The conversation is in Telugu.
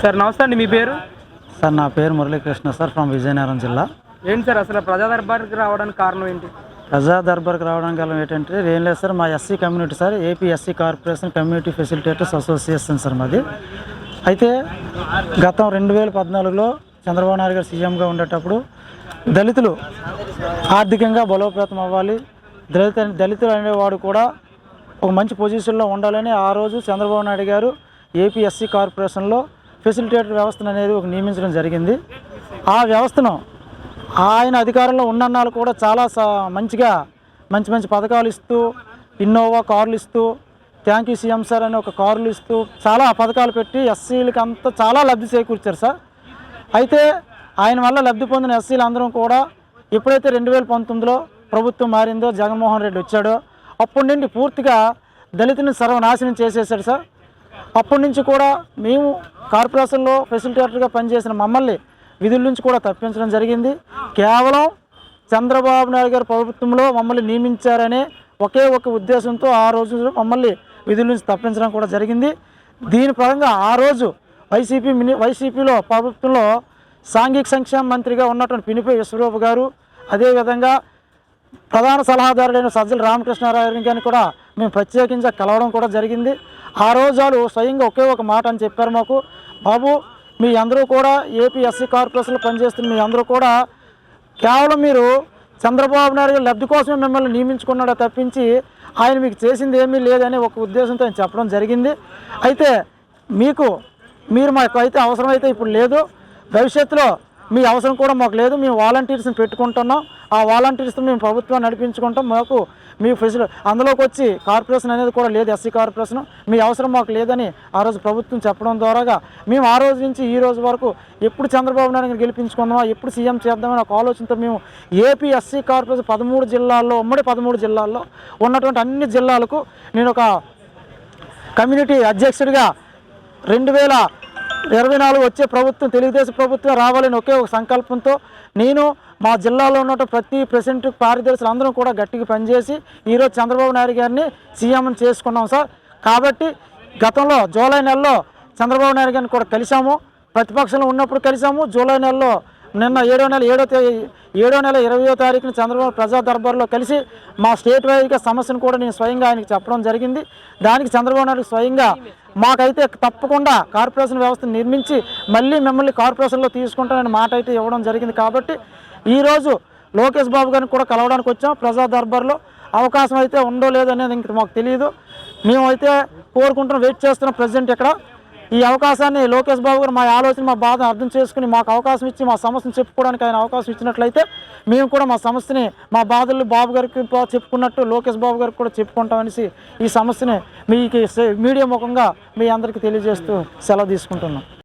సార్ నమస్తే అండి మీ పేరు? సార్ నా పేరు మురళీకృష్ణ సార్ ఫ్రమ్ విజయనగరం జిల్లా. ఏంటి సార్ అసలు ప్రజా దర్బార్కి రావడానికి కారణం ఏంటి? ప్రజా దర్బార్కి రావడం గల ఏంటంటే ఏం లేదు సార్ మా SC community sir AP SC corporation community facilitators association sir మాది. అయితే గతం రెండు వేల పద్నాలుగులో చంద్రబాబు నాయుడు గారు సీఎంగా ఉండేటప్పుడు దళితులు ఆర్థికంగా బలోపేతం అవ్వాలి. దళిత దళితులు అనేవాడు కూడా ఒక మంచి పొజిషన్లో ఉండాలని ఆ రోజు చంద్రబాబు నాయుడు గారు ఏపీ ఎస్సీ కార్పొరేషన్లో ఫెసిలిటేటర్ వ్యవస్థను అనేది ఒక నియమించడం జరిగింది. ఆ వ్యవస్థను ఆయన అధికారంలో ఉన్నన్నాళ్ళు కూడా చాలా మంచిగా మంచి మంచి పథకాలు ఇస్తూ ఇన్నోవా కార్లు ఇస్తూ థ్యాంక్ యూ సీఎం సార్ అని ఒక కార్లు ఇస్తూ చాలా పథకాలు పెట్టి ఎస్సీలకి అంతా చాలా లబ్ధి చేకూర్చారు సార్. అయితే ఆయన వల్ల లబ్ధి పొందిన ఎస్సీలు అందరం కూడా ఎప్పుడైతే రెండు వేల పంతొమ్మిదిలో ప్రభుత్వం మారిందో జగన్మోహన్ రెడ్డి వచ్చాడో అప్పటి నుండి పూర్తిగా దళితుని సర్వనాశనం చేసేసాడు సార్. అప్పటి నుంచి కూడా మేము కార్పొరేషన్లో ఫెసిలిటేటర్గా పనిచేసిన మమ్మల్ని విధుల నుంచి కూడా తప్పించడం జరిగింది. కేవలం చంద్రబాబు నాయుడు గారి ప్రభుత్వంలో మమ్మల్ని నియమించారనే ఒకే ఒక ఉద్దేశంతో ఆ రోజు మమ్మల్ని విధుల నుంచి తప్పించడం కూడా జరిగింది. దీని పరంగా ఆ రోజు వైసీపీ మిని వైసీపీలో ప్రభుత్వంలో సాంఘిక సంక్షేమ మంత్రిగా ఉన్నటువంటి పినిపై విశ్వరూప్ గారు అదేవిధంగా ప్రధాన సలహాదారుడైన సజ్జల రామకృష్ణారావు గారిని కూడా మేము ప్రత్యేకించి కలవడం కూడా జరిగింది. ఆ రోజు వాళ్ళు స్వయంగా ఒకే ఒక మాట అని చెప్పారు మాకు. బాబు మీ అందరూ కూడా ఏపీ ఎస్సీ కార్పొరేషన్లో పనిచేస్తున్న మీ అందరూ కూడా కేవలం మీరు చంద్రబాబు నాయుడు గారు లబ్ధి కోసమే మిమ్మల్ని నియమించుకున్నాడో తప్పించి ఆయన మీకు చేసింది ఏమీ లేదని ఒక ఉద్దేశంతో ఆయన చెప్పడం జరిగింది. అయితే మీకు మీరు మాకు అయితే అవసరం అయితే ఇప్పుడు లేదు. భవిష్యత్తులో మీ అవసరం కూడా మాకు లేదు. మేము వాలంటీర్స్ని పెట్టుకుంటున్నాం. ఆ వాలంటీర్స్తో మేము ప్రభుత్వాన్ని నడిపించుకుంటాం. మాకు మీ ఫెసిలి అందులోకి వచ్చి కార్పొరేషన్ అనేది కూడా లేదు ఎస్సీ కార్పొరేషన్. మీ అవసరం మాకు లేదని ఆ రోజు ప్రభుత్వం చెప్పడం ద్వారాగా మేము ఆ రోజు నుంచి ఈ రోజు వరకు ఎప్పుడు చంద్రబాబు నాయుడు గెలిపించుకుందామా ఎప్పుడు సీఎం చేద్దామని ఒక ఆలోచనతో మేము ఏపీ ఎస్సీ కార్పొరేషన్ పదమూడు జిల్లాల్లో ఉమ్మడి పదమూడు జిల్లాల్లో ఉన్నటువంటి అన్ని జిల్లాలకు నేను ఒక కమ్యూనిటీ అధ్యక్షుడిగా రెండు వేల ఇరవై నాలుగు వచ్చే ప్రభుత్వం తెలుగుదేశం ప్రభుత్వం రావాలని ఒకే ఒక సంకల్పంతో నేను మా జిల్లాలో ఉన్న ప్రతి ప్రెసిడెంట్ కార్యదర్శులు అందరం కూడా గట్టిగా పనిచేసి ఈరోజు చంద్రబాబు నాయుడు గారిని సీఎం చేసుకున్నాం సార్. కాబట్టి గతంలో జూలై నెలలో చంద్రబాబు నాయుడు గారిని కూడా కలిసాము ప్రతిపక్షంలో ఉన్నప్పుడు కలిసాము జూలై నెలలో నిన్న ఏడో నెల ఏడో తేదీ ఏడో నెల ఇరవయో తారీఖున చంద్రబాబు ప్రజా దర్బార్లో కలిసి మా స్టేట్ వైజ్గా సమస్యను కూడా నేను స్వయంగా ఆయనకి చెప్పడం జరిగింది. దానికి చంద్రబాబు నాయుడు స్వయంగా మాకైతే తప్పకుండా కార్పొరేషన్ వ్యవస్థను నిర్మించి మళ్ళీ మిమ్మల్ని కార్పొరేషన్లో తీసుకుంటానని మాట అయితే ఇవ్వడం జరిగింది కాబట్టి ఈరోజు లోకేష్ బాబు గారిని కూడా కలవడానికి వచ్చాం ప్రజా దర్బార్లో. అవకాశం అయితే ఉందో లేదో అనేది ఇంక మాకు తెలియదు మేమైతే కోరుకుంటున్నాం వెయిట్ చేస్తున్నాం ప్రజెంట్ ఇక్కడ. ఈ అవకాశాన్ని లోకేష్ బాబు గారు మా ఆలోచన మా బాధను అర్థం చేసుకుని మాకు అవకాశం ఇచ్చి మా సమస్యను చెప్పుకోవడానికి ఆయన అవకాశం ఇచ్చినట్లయితే మేము కూడా మా సమస్యని మా బాధలు బాబు గారికి చెప్పుకున్నట్టు లోకేష్ బాబు గారికి కూడా చెప్పుకుంటామనేసి ఈ సమస్యని మీకు మీడియా ముఖంగా మీ అందరికీ తెలియజేస్తూ సెలవు తీసుకుంటున్నాం.